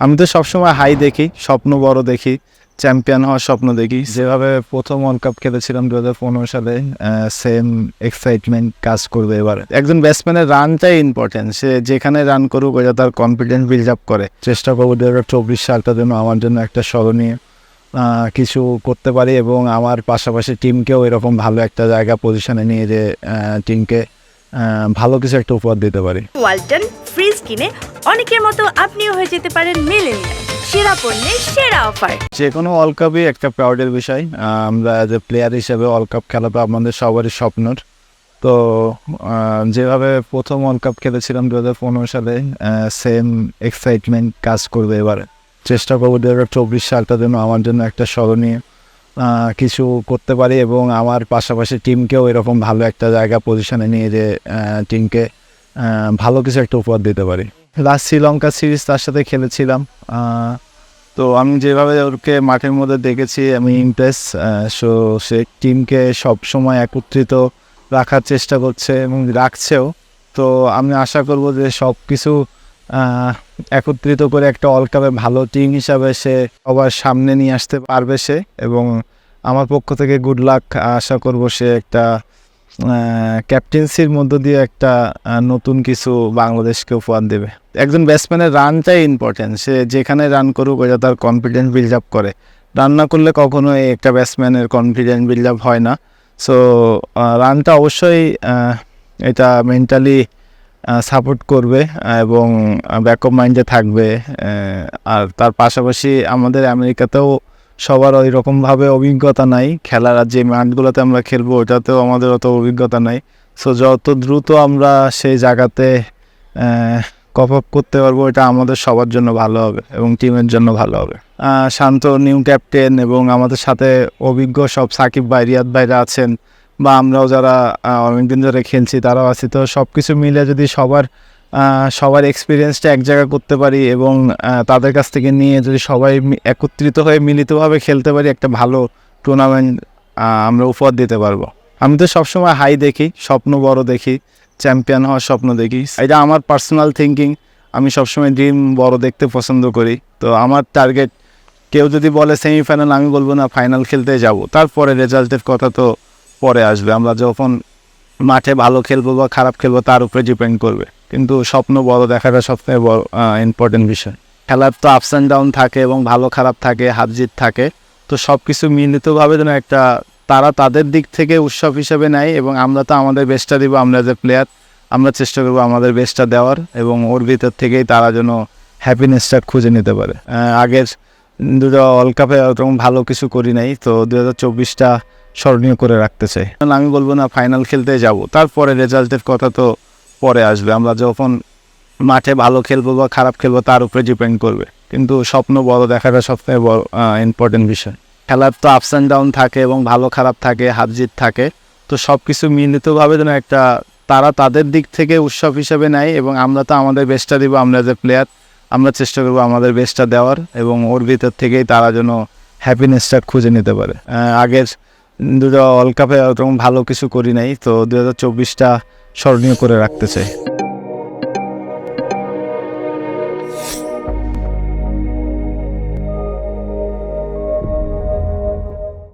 আমি তো সবসময় হাই দেখি স্বপ্ন বড় দেখি চ্যাম্পিয়ন হওয়ার স্বপ্ন দেখি। যেভাবে প্রথম ওয়ার্ল্ড কাপ খেলেছিলাম দু হাজার পনেরো সালে সেম এক্সাইটমেন্ট কাজ করবে এবার। একজন ব্যাটসম্যানের রানটাই ইম্পর্টেন্ট সে যেখানে রান করুক ওটা তার কনফিডেন্স বিল্ড আপ করে। চেষ্টা করব দু হাজার চব্বিশ সালটা যেন আমার জন্য একটা স্মরণীয় কিছু করতে পারি এবং আমার পাশাপাশি টিমকেও এরকম ভালো একটা জায়গা পজিশনে নিয়ে যে টিমকে ভালো কিছু একটা উপহার দিতে পারি। ওয়ালটন ফ্রিজ কিনে অনেকের মতো আপনিও হয়ে যেতে পারেন মিলেনিয়াল। সেরা সেরা অফার। যে কোনো ওয়ার্ল্ড কাপই একটা প্রাউডের বিষয়। আমরা অ্যাজ এ প্লেয়ার হিসেবে ওয়ার্ল্ড কাপ খেলা তো আমাদের সবারই স্বপ্নর। তো যেভাবে প্রথম ওয়ার্ল্ড কাপ খেলেছিলাম দু হাজার পনেরো সালে সেম এক্সাইটমেন্ট কাজ করবে এবার। চেষ্টা করব দু হাজার চব্বিশ সালটা যেন আমার জন্য একটা স্মরণীয় কিছু করতে পারি এবং আমার পাশাপাশি টিমকেও এরকম ভালো একটা জায়গা পজিশনে নিয়ে যে টিমকে ভালো কিছু একটা উপহার দিতে পারি। লাস্ট শ্রীলঙ্কা সিরিজ তার সাথে খেলেছিলাম। তো আমি যেভাবে ওকে মাঠের মধ্যে দেখেছি, আমি ইমপ্রেস সো সে টিমকে সব সময় একত্রিত রাখার চেষ্টা করছে এবং রাখছেও। তো আমি আশা করব যে সব কিছু একত্রিত করে একটা ওয়ার্ল্ড কাপে ভালো টিম হিসাবে সে সবার সামনে নিয়ে আসতে পারবে সে এবং আমার পক্ষ থেকে গুড লাক আশা করব সে একটা ক্যাপ্টেন্সির মধ্য দিয়ে একটা নতুন কিছু বাংলাদেশকে উপহার দেবে। একজন ব্যাটসম্যানের রানটাই ইম্পর্টেন্ট সে যেখানে রান করুক ওটা তার কনফিডেন্স বিল্ড আপ করে। রান না করলে কখনোই একটা ব্যাটসম্যানের কনফিডেন্স বিল্ড আপ হয় না। সো রানটা অবশ্যই এটা মেন্টালি সাপোর্ট করবে এবং ব্যাকআপ মাইন্ডে থাকবে আর তার পাশাপাশি আমাদের আমেরিকাতেও সবার ওই রকমভাবে অভিজ্ঞতা নাই। খেলার আর যে মাঠগুলোতে আমরা খেলব ওটাতেও আমাদের অত অভিজ্ঞতা নাই। সো যত দ্রুত আমরা সেই জায়গাতে কপ আপ করতে পারব, এটা আমাদের সবার জন্য ভালো হবে এবং টিমের জন্য ভালো হবে। শান্ত নিউ ক্যাপ্টেন এবং আমাদের সাথে অভিজ্ঞ সব সাকিব ভাই, রিয়াদ ভাইরা আছেন বা আমরাও যারা অনেকদিন ধরে খেলছি, তারাও আছি। তো সব কিছু মিলে যদি সবার সবার এক্সপিরিয়েন্সটা এক জায়গায় করতে পারি এবং তাদের কাছ থেকে নিয়ে যদি সবাই একত্রিত হয়ে মিলিতভাবে খেলতে পারি একটা ভালো টুর্নামেন্ট আমরা উপহার দিতে পারব। আমি তো সবসময় হাই দেখি, স্বপ্ন বড় দেখি চ্যাম্পিয়ন হওয়ার স্বপ্ন দেখি। এটা আমার পার্সোনাল থিঙ্কিং আমি সবসময় ড্রিম বড় দেখতে পছন্দ করি। তো আমার টার্গেট কেউ যদি বলে সেমিফাইনাল আমি বলব না ফাইনাল খেলতে যাব। তারপরে রেজাল্টের কথা তো পরে আসবে। আমরা যখন মাঠে ভালো খেলব বা খারাপ খেলব, তার উপরে ডিপেন্ড করবে। কিন্তু স্বপ্ন বড় দেখাটা সবথেকে বড় ইম্পর্টেন্ট বিষয়। খেলার তো আপস অ্যান্ড ডাউন থাকে এবং ভালো খারাপ থাকে, হার জিত থাকে। তো সব কিছু মিলিতভাবে যেন একটা, তারা তাদের দিক থেকে উৎসব হিসেবে নেয় এবং আমরা তো আমাদের বেস্টটা দিব, আমরা যে প্লেয়ার আমরা চেষ্টা করব আমাদের বেস্টটা দেওয়ার এবং ওর ভিতর থেকেই তারা যেন হ্যাপিনেসটা খুঁজে নিতে পারে। আগের দুটো ওয়ার্ল্ড কাপে ওরকম ভালো কিছু করি নাই, তো দু হাজার চব্বিশটা স্মরণীয় করে রাখতে চাই। আমি বলব না ফাইনাল খেলতে যাব, তারপরে রেজাল্টের কথা তো পরে আসবে। আমরা যখন মাঠে ভালো খেলব বা খারাপ খেলব, তার উপরে ডিপেন্ড করবে। কিন্তু স্বপ্ন বড় দেখাটা সবথেকে বড় ইম্পর্টেন্ট বিষয়। খেলার তো আপস অ্যান্ড ডাউন থাকে এবং ভালো খারাপ থাকে, হার জিত থাকে। তো সব কিছু মিলিতভাবে যেন একটা, তারা তাদের দিক থেকে উৎসব হিসেবে নেয় এবং আমরা তো আমাদের বেস্টটা দিব, আমরা যে প্লেয়ার আমরা চেষ্টা করব আমাদের বেস্টটা দেওয়ার এবং ওর ভিতর থেকেই তারা যেন হ্যাপিনেসটা খুঁজে নিতে পারে। আগের দুটো ওয়ার্ল্ড কাপে ওরকম ভালো কিছু করি নাই, তো দু হাজার চব্বিশটা স্মরণীয় করে রাখতে চাই।